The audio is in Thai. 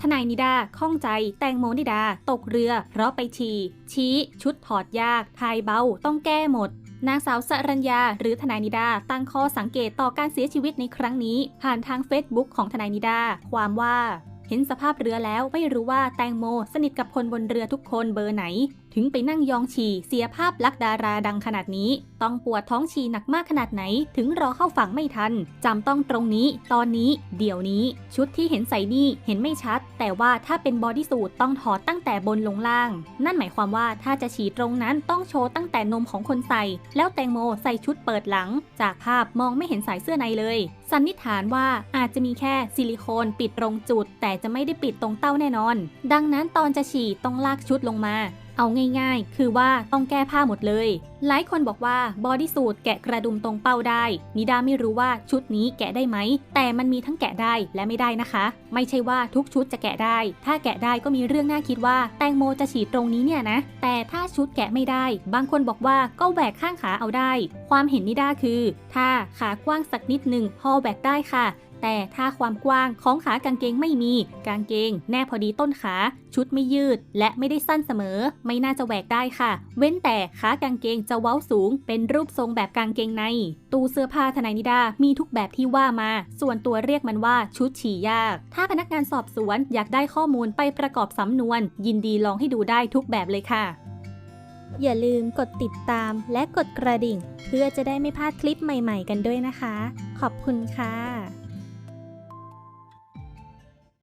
ทนายนิดาข้องใจแตงโมนิดา ตกเรือ เพราะไปฉี่ชี้ชุดถอดยากทายเบาต้องแก้หมด นางสาวสรัญญา หรือทนายนิดา ตั้งข้อสังเกตต่อการเสียชีวิตในครั้งนี้ ผ่านทางเฟซบุ๊กของทนายนิดา ความว่า เห็นสภาพเรือแล้วไม่รู้ว่าแตงโมสนิทกับคนบนเรือทุกคนเบอร์ไหน ถึงไปนั่งยองฉี่เสียภาพลักษณ์ดาราดังขนาดนี้ ต้องปวดท้องฉี่หนักมากขนาดไหน ถึงรอเข้าฝั่งไม่ทันจำต้องตรงนี้ ตอนนี้ เดี๋ยวนี้ ชุดที่เห็นใส่นี่เห็นไม่ชัด แต่ว่าถ้าเป็นบอดี้สูทต้องถอดตั้งแต่บนลงล่าง นั่นหมายความว่าถ้าจะฉี่ตรงนั้นต้องโชว์ตั้งแต่นมของคนใส่ แล้วแตงโมใส่ชุดเปิดหลัง จากภาพมองไม่เห็นสายเสื้อในเลย สันนิษฐานว่าอาจจะมีแค่ซิลิโคนปิดตรงจุดแต่จะไม่ได้ปิดตรงเต้าแน่นอน ดังนั้นตอนจะฉี่ต้องลากชุดลงมา เอาง่ายๆ คือว่าต้องแก้ผ้าหมดเลย หลายคนบอกว่าบอดี้สูทแกะกระดุมตรงเป้าได้ นิดาไม่รู้ว่าชุดนี้แกะได้ไหม แต่มันมีทั้งแกะได้และไม่ได้นะคะ ไม่ใช่ว่าทุกชุดจะแกะได้ ถ้าแกะได้ก็มีเรื่องน่าคิดว่า แตงโมจะฉีดตรงนี้เนี่ยนะ แต่ถ้าชุดแกะไม่ได้ บางคนบอกว่าก็แหวกข้างขาเอาได้ ความเห็นนิดาคือ ถ้าขากว้างสักนิดหนึ่งพอแหวกได้ค่ะ แต่ถ้าความกว้างของขากางเกงไม่มี กางเกง แนบพอดีต้นขา ชุดไม่ยืด และไม่ได้สั้นเสมอ ไม่น่าจะแหวกได้ค่ะ เว้นแต่ขากางเกงจะเว้าสูง เป็นรูปทรงแบบกางเกงใน ตู้เสื้อผ้าทนายนิดามีทุกแบบที่ว่ามา ส่วนตัวเรียกมันว่าชุดฉี่ยาก ถ้าพนักงานสอบสวนอยากได้ข้อมูลไปประกอบสำนวน ยินดีลองให้ดูได้ทุกแบบเลยค่ะอย่าลืมกดติดตามและกดกระดิ่ง เพื่อจะได้ไม่พลาดคลิปใหม่ๆกันด้วยนะคะ ขอบคุณค่ะ